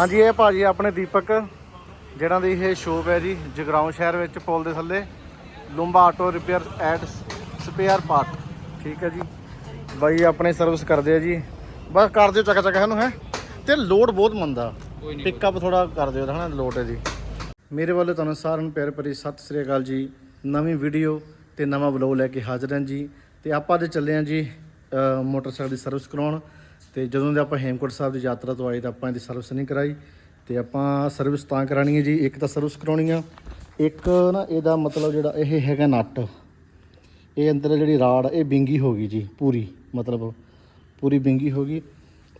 ਹਾਂਜੀ ਇਹ ਭਾਜੀ ਆਪਣੇ ਦੀਪਕ ਜਿਹੜਾ ਦੀ ਇਹ ਸ਼ੋਪ ਹੈ ਜੀ ਜਗਰਾਉਂ ਸ਼ਹਿਰ ਵਿੱਚ ਪੁਲ ਦੇ ਥੱਲੇ। Lumba auto repair and spare part ਠੀਕ ਹੈ ਜੀ। ਬਾਈ ਆਪਣੇ ਸਰਵਿਸ ਕਰਦੇ ਆ ਜੀ। ਬਸ ਕਰ ਦਿਓ ਚੱਕ ਚੱਕ ਇਹਨੂੰ ਹੈ। ਤੇ ਲੋਡ ਬਹੁਤ ਮੰਦਾ ਪਿਕਅਪ ਥੋੜਾ ਕਰ ਦਿਓ ਹਨਾ ਲੋਡ ਹੈ ਜੀ। ਮੇਰੇ ਵੱਲੋਂ ਤੁਹਾਨੂੰ ਸਾਰਿਆਂ ਨੂੰ ਪਿਆਰ ਭਰੀ ਸਤਿ ਸ੍ਰੀ ਅਕਾਲ ਜੀ। ਨਵੀਂ ਵੀਡੀਓ ਤੇ ਨਵਾਂ ਵਲੌਗ ਲੈ ਕੇ ਹਾਜ਼ਰ ਹਾਂ ਜੀ। ਤੇ ਆਪਾਂ ਅੱਜ ਚੱਲੇ ਹਾਂ ਜੀ ਮੋਟਰਸਾਈਕਲ ਦੀ ਸਰਵਿਸ ਕਰਾਉਣ ਤੇ ਜਦੋਂ ਦੇ ਆਪਾਂ ਹੇਮਕੋਟ ਸਾਹਿਬ ਦੀ ਯਾਤਰਾ ਤੋਂ ਆਏ ਤਾਂ ਆਪਾਂ ਇਹਦੀ ਸਰਵਿਸ ਨਹੀਂ ਕਰਾਈ। ਤੇ ਆਪਾਂ ਸਰਵਿਸ ਤਾਂ ਕਰਾਣੀ ਹੈ ਜੀ, ਇੱਕ ਤਾਂ ਸਰਵਿਸ ਕਰਾਉਣੀ ਆ, ਇੱਕ ਨਾ ਇਹਦਾ ਮਤਲਬ ਜਿਹੜਾ ਇਹ ਹੈਗਾ ਨਟ। ਇਹ ਅੰਦਰ ਜਿਹੜੀ ਰਾੜ, ਇਹ ਬਿੰਗੀ ਹੋ ਗਈ ਜੀ, ਪੂਰੀ, ਮਤਲਬ ਪੂਰੀ ਬਿੰਗੀ ਹੋ ਗਈ।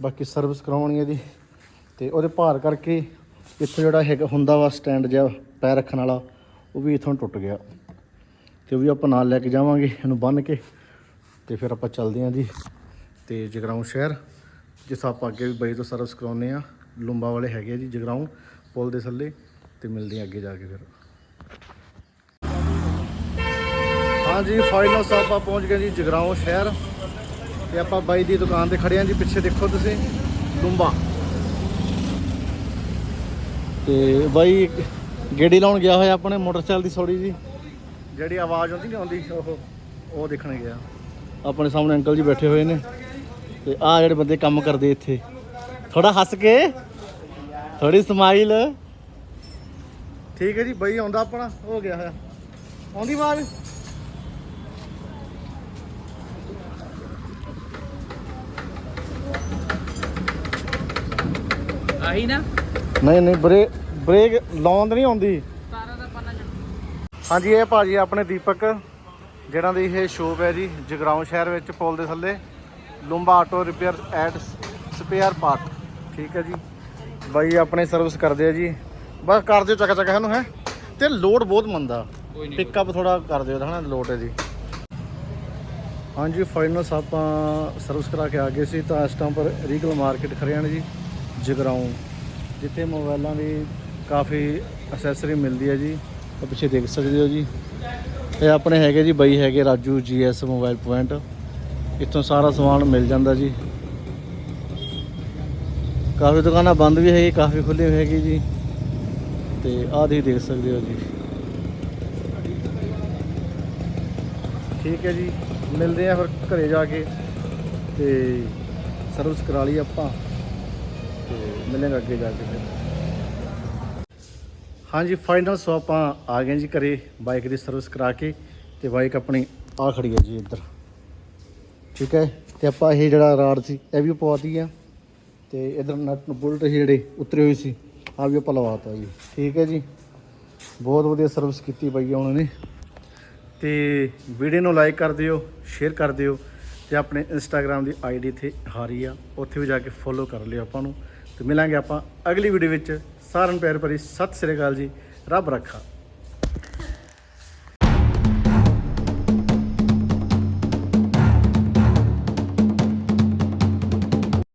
ਬਾਕੀ ਸਰਵਿਸ ਕਰਾਉਣੀ ਹੈ ਜੀ ਤੇ ਉਹਦੇ ਭਾਰ ਕਰਕੇ ਇੱਥੋਂ ਜਿਹੜਾ ਹੈਗਾ ਹੁੰਦਾ ਵਾ ਸਟੈਂਡ ਜਿਹਾ ਪੈਰ ਰੱਖਣ ਵਾਲਾ, ਉਹ ਵੀ ਇਥੋਂ ਟੁੱਟ ਗਿਆ। ਤੇ ਉਹ ਵੀ ਆਪਾਂ ਨਾਲ ਲੈ ਕੇ ਜਾਵਾਂਗੇ, ਇਹਨੂੰ ਬੰਨ ਕੇ। ਤੇ ਫਿਰ ਆਪਾਂ ਚੱਲਦੇ ਹਾਂ ਜੀ। ਤੇ ਜਗਰਾਉਂ ਸ਼ਹਿਰ ਜਿਸ ਆਪਾਂ ਅੱਗੇ ਵੀ ਬਾਈ ਤੋਂ ਸਰਵਿਸ ਕਰਾਉਨੇ ਆ। ਲੁੰਬਾ ਵਾਲੇ ਹੈਗੇ ਆ ਜੀ, ਜਗਰਾਉਂ ਪੁਲ ਦੇ ਥੱਲੇ, ਤੇ ਮਿਲਦੇ ਹਾਂ ਅੱਗੇ ਜਾ ਕੇ ਫਿਰ। ਹਾਂਜੀ ਫਾਈਨਲ ਸਾਹਿਬ ਆਪਾਂ ਪਹੁੰਚ ਗਏ ਜੀ ਜਗਰਾਉਂ ਸ਼ਹਿਰ। ਤੇ ਆਪਾਂ ਬਾਈ ਦੀ ਦੁਕਾਨ ਤੇ ਖੜੇ ਹਾਂ ਜੀ, ਪਿੱਛੇ ਦੇਖੋ ਤੁਸੀਂ, ਲੁੰਬਾ। ਤੇ ਬਾਈ, ਗੇੜੀ ਲਾਉਣ ਗਿਆ ਹੋਇਆ ਆਪਣੇ ਮੋਟਰਸਾਈਕਲ ਦੀ ਥੋੜੀ ਜੀ ਜਿਹੜੀ ਆਵਾਜ਼ ਆਉਂਦੀ ਨਹੀਂ ਆਉਂਦੀ, ਉਹ ਉਹ ਦੇਖਣ ਗਿਆ। ਆਪਣੇ ਸਾਹਮਣੇ ਅੰਕਲ ਜੀ ਬੈਠੇ ਹੋਏ ਨੇ। ਤੇ ਆਹ ਜਿਹੜੇ ਬੰਦੇ ਕੰਮ ਕਰਦੇ ਇੱਥੇ। ਥੋੜਾ ਹੱਸ ਕੇ ਥੋੜੀ ਸਮਾਈਲ ਠੀਕ ਹੈ ਜੀ ਬਾਈ ਆਉਂਦਾ ਆਪਣਾ ਹੋ ਗਿਆ ਹੋਇਆ। ਆਉਂਦੀ ਆਵਾਜ਼? ਆਹੀ ਨਾ। ਨਹੀਂ ਨਹੀਂ ਬ੍ਰੇਕ ਬ੍ਰੇਕ ਲਾਉਣ ਦੀ ਨਹੀਂ ਆਉਂਦੀ। ਹਾਂਜੀ ਇਹ ਭਾਜੀ ਆਪਣੇ ਦੀਪਕ। ਜਿਹੜਾ ਦੀ ਇਹ ਸ਼ੋਪ ਹੈ ਜੀ ਜਗਰਾਉਂ ਸ਼ਹਿਰ ਵਿੱਚ ਪੁਲ ਦੇ ਥੱਲੇ Lumba auto repair and spare part ਠੀਕ ਹੈ ਜੀ। ਬਾਈ ਆਪਣੇ ਸਰਵਿਸ ਕਰਦੇ ਆ ਜੀ। ਬਸ ਕਰ ਦਿਓ ਚੱਕ ਚੱਕ ਇਹਨੂੰ ਹੈ। ਤੇ ਲੋਡ ਬਹੁਤ ਮੰਦਾ ਪਿਕਅਪ ਥੋੜਾ ਕਰ ਦਿਓ ਹਨਾ ਲੋਡ ਹੈ ਜੀ। ਹਾਂਜੀ ਫਾਈਨਲ ਆਪਾਂ ਸਰਵਿਸ ਕਰਾ ਕੇ ਆ ਗਏ ਸੀ ਤਾਂ ਇਸ ਟਾਈਮ ਪਰ ਰੀਗਲ ਮਾਰਕੀਟ ਖੜਿਆਣ ਜੀ ਜਗਰਾਉਂ। ਜਿੱਥੇ ਮੋਬਾਈਲਾਂ ਦੀ ਕਾਫੀ ਅਸੈਸਰੀ ਮਿਲਦੀ ਹੈ ਜੀ। ਉਹ ਪਿੱਛੇ ਦੇਖ ਸਕਦੇ ਹੋ ਜੀ। ਇਹ ਆਪਣੇ ਹੈਗੇ ਜੀ, ਬਈ ਹੈਗੇ ਰਾਜੂ, ਜੀਐਸ, ਮੋਬਾਈਲ ਪੁਆਇੰਟ। ਇੱਥੋਂ ਸਾਰਾ ਸਮਾਨ ਮਿਲ ਜਾਂਦਾ ਜੀ। ਕਾਫੀ ਦੁਕਾਨਾਂ ਬੰਦ ਵੀ ਹੈਗੀ, ਕਾਫੀ ਖੁੱਲੀ ਵੀ ਹੈਗੇ ਜੀ। ਤੇ ਆਹ ਤੁਸੀਂ ਦੇਖ ਸਕਦੇ ਹੋ ਜੀ। ਠੀਕ ਹੈ ਜੀ, ਮਿਲਦੇ ਆ ਫਿਰ ਘਰੇ ਜਾ ਕੇ ਤੇ ਸਰਵਿਸ ਕਰਾ ਲਈ ਆਪਾਂ। ਤੇ ਮਿਲਾਂਗੇ ਅੱਗੇ ਜਾ ਕੇ ਫਿਰ। ਹਾਂਜੀ ਫਾਈਨਲ ਸੋ ਆਪਾਂ ਆ ਗਏ ਜੀ ਘਰੇ ਬਾਈਕ ਦੀ ਸਰਵਿਸ ਕਰਾ ਕੇ ਤੇ ਬਾਈਕ ਆਪਣੀ ਆ ਖੜੀ ਹੈ ਜੀ ਇੱਧਰ। ਠੀਕ ਹੈ? ਤੇ ਆਪਾਂ ਇਹ ਜਿਹੜਾ ਰਾਡ ਸੀ, ਇਹ ਵੀ ਪਵਾਤੀ ਆ ਤੇ ਇਧਰ ਨਟ ਬੁਲਟ ਸੀ ਜਿਹੜੇ, ਉਤਰੇ ਹੋਏ ਸੀ ਆ ਵੀ ਆਪਾਂ ਲਵਾਤਾ ਜੀ। ਠੀਕ ਹੈ ਜੀ? ਬਹੁਤ ਵਧੀਆ ਸਰਵਿਸ ਕੀਤੀ ਬਾਈ ਉਹਨਾਂ ਨੇ। ਤੇ ਵੀਡੀਓ ਨੂੰ ਲਾਈਕ ਕਰ ਦਿਓ ਸ਼ੇਅਰ ਕਰ ਦਿਓ ਤੇ ਆਪਣੇ ਇੰਸਟਾਗ੍ਰam ਦੀ ਆਈਡੀ ਇੱਥੇ ਹਾਰੀ ਆ। ਉੱਥੇ ਵੀ ਜਾ ਕੇ ਫੋਲੋ ਕਰ ਲਿਓ ਆਪਾਂ ਨੂੰ। ਤੇ ਮਿਲਾਂਗੇ ਆਪਾਂ ਅਗਲੀ ਵੀਡੀਓ ਵਿੱਚ। ਸਾਰਿਆਂ ਨੂੰ ਪਿਆਰ ਭਰੀ ਸਤਿ ਸ੍ਰੀ ਅਕਾਲ ਜੀ। ਰੱਬ ਰੱਖਾ।